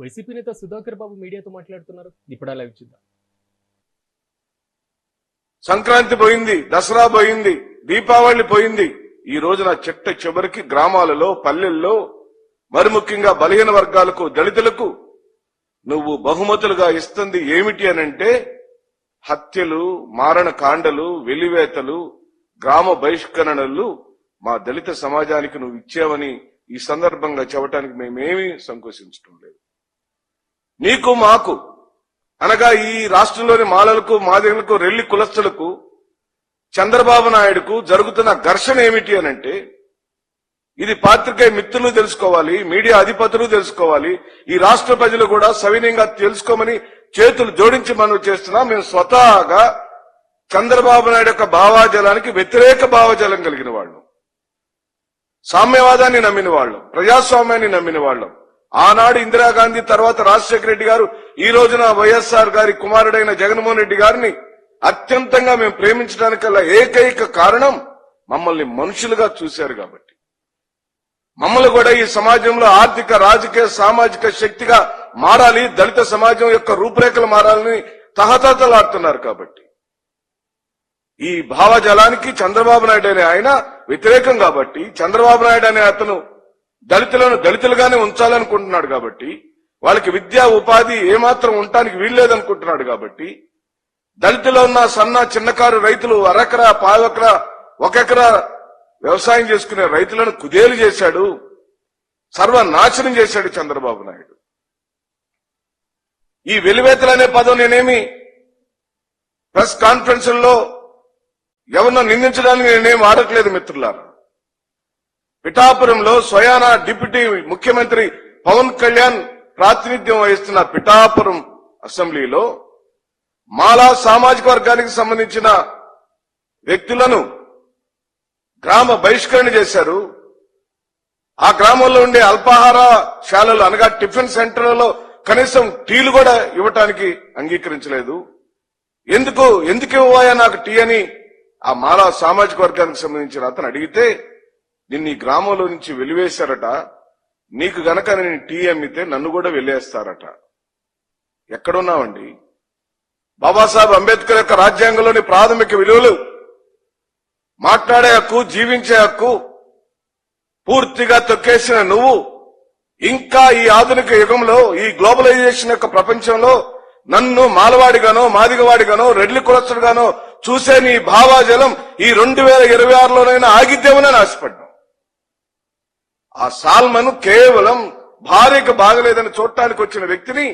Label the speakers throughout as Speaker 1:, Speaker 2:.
Speaker 1: YCP నేత సుధాకర్ బాబు మీడియాతో మాట్లాడుతున్నారు. ఇప్పుడు అలా చూద్దాం.
Speaker 2: సంక్రాంతి పోయింది దసరా పోయింది దీపావళి పోయింది. ఈ రోజున చెట్ట చివరికి గ్రామాలలో పల్లెల్లో మరి ముఖ్యంగా బలహీన వర్గాలకు దళితులకు నువ్వు బహుమతులుగా ఇస్తుంది ఏమిటి అనంటే హత్యలు మారణ కాండలు వెలివేతలు గ్రామ బహిష్కరణలు మా దళిత సమాజానికి నువ్వు ఇచ్చావని ఈ సందర్భంగా చెప్పడానికి మేమేమీ సంకోచించడం లేదు. నీకు మాకు అనగా ఈ రాష్ట్రంలోని మాలలకు మాదిగలకు రెల్లి కులస్తులకు చంద్రబాబు నాయుడుకు జరుగుతున్న ఘర్షణ ఏమిటి అనంటే ఇది పాత్రికేయ మిత్రులు తెలుసుకోవాలి మీడియా అధిపతులు తెలుసుకోవాలి ఈ రాష్ట్ర ప్రజలు కూడా సవినీయంగా తెలుసుకోమని చేతులు జోడించి మనం చేస్తున్నా. మేము స్వతహాగా చంద్రబాబు నాయుడు యొక్క భావాజలానికి వ్యతిరేక భావజాలం కలిగిన వాళ్ళం. సామ్యవాదాన్ని నమ్మిన వాళ్ళు ప్రజాస్వామ్యాన్ని నమ్మిన వాళ్ళం. ఆనాడు ఇందిరాగాంధీ తర్వాత రాజశేఖర రెడ్డి గారు ఈ రోజున వైఎస్ఆర్ గారి కుమారుడైన జగన్మోహన్ రెడ్డి గారిని అత్యంతంగా మేము ప్రేమించడానికల్లా ఏకైక కారణం మమ్మల్ని మనుషులుగా చూశారు కాబట్టి. మమ్మల్ని కూడా ఈ సమాజంలో ఆర్థిక రాజకీయ సామాజిక శక్తిగా మారాలి దళిత సమాజం యొక్క రూపురేఖలు మారాలని తహతహతలాడుతున్నారు కాబట్టి. ఈ భావజాలానికి చంద్రబాబు నాయుడు అనే ఆయన వ్యతిరేకం కాబట్టి చంద్రబాబు నాయుడు అనే అతను దళితులను దళితులుగానే ఉంచాలనుకుంటున్నాడు కాబట్టి వాళ్ళకి విద్యా ఉపాధి ఏమాత్రం ఉండటానికి వీల్లేదనుకుంటున్నాడు కాబట్టి దళితులో ఉన్న సన్న చిన్నకారు రైతులు అరెకరా పావెకరా ఒక ఎకరా వ్యవసాయం చేసుకునే రైతులను కుదేలు చేశాడు. సర్వనాశనం చేశాడు చంద్రబాబు నాయుడు. ఈ వెలివేతలు అనే పదం నేనేమి ప్రెస్ కాన్ఫరెన్స్లో ఎవరినో నిందించడానికి నేనేం ఆడట్లేదు మిత్రులారా. పిఠాపురంలో స్వయాన డిప్యూటీ ముఖ్యమంత్రి పవన్ కళ్యాణ్ ప్రాతినిధ్యం వహిస్తున్న పిఠాపురం అసెంబ్లీలో మాలా సామాజిక వర్గానికి సంబంధించిన వ్యక్తులను గ్రామ బహిష్కరణ చేశారు. ఆ గ్రామంలో ఉండే అల్పాహార శాలలు అనగా టిఫిన్ సెంటర్లలో కనీసం టీలు కూడా ఇవ్వటానికి అంగీకరించలేదు. ఎందుకు ఎందుకు ఇవ్వాయా నాకు టీ అని ఆ మాలా సామాజిక వర్గానికి సంబంధించిన అతను అడిగితే నిన్ను ఈ గ్రామంలో నుంచి వెలివేశారట. నీకు గనక నేను టీ అమ్మితే నన్ను కూడా వెలివేస్తారట. ఎక్కడున్నావండి? బాబాసాహెబ్ అంబేద్కర్ యొక్క రాజ్యాంగంలోని ప్రాథమిక విలువలు. మాట్లాడే హక్కు జీవించే హక్కు పూర్తిగా తొక్కేసిన నువ్వు ఇంకా ఈ ఆధునిక యుగంలో ఈ గ్లోబలైజేషన్ యొక్క ప్రపంచంలో నన్ను మాలవాడిగానో మాదిగవాడిగానో రెడ్లి కులస్తుడుగానో చూసే నీ భావాజలం ఈ రెండు వేల ఇరవై ఆరులోనైనా ఆగిద్దామని ఆశపడ్డాం. ఆ సాల్మను కేవలం భార్యకు బాగలేదని చూడటానికి వచ్చిన వ్యక్తిని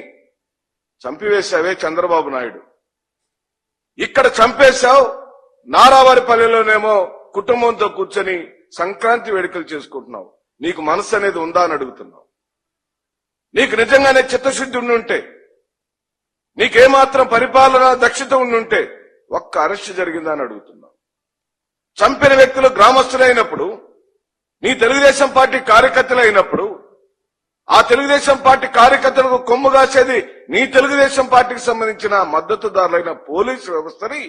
Speaker 2: చంపివేశావే చంద్రబాబు నాయుడు. ఇక్కడ చంపేశావు నారావారిపల్లెలోనేమో కుటుంబంతో కూర్చొని సంక్రాంతి వేడుకలు చేసుకుంటున్నావు. నీకు మనసు అనేది ఉందా అని అడుగుతున్నావు. నీకు నిజంగానే చిత్తశుద్ధి ఉండుంటే నీకేమాత్రం పరిపాలన దక్షత ఉండుంటే ఒక్క అరెస్ట్ జరిగిందా అని అడుగుతున్నావు. చంపిన వ్యక్తులు గ్రామస్తులైనప్పుడు నీ తెలుగుదేశం పార్టీ కార్యకర్తలు అయినప్పుడు ఆ తెలుగుదేశం పార్టీ కార్యకర్తలకు కొమ్ము కాసేది నీ తెలుగుదేశం పార్టీకి సంబంధించిన మద్దతుదారులైన పోలీసు వ్యవస్థని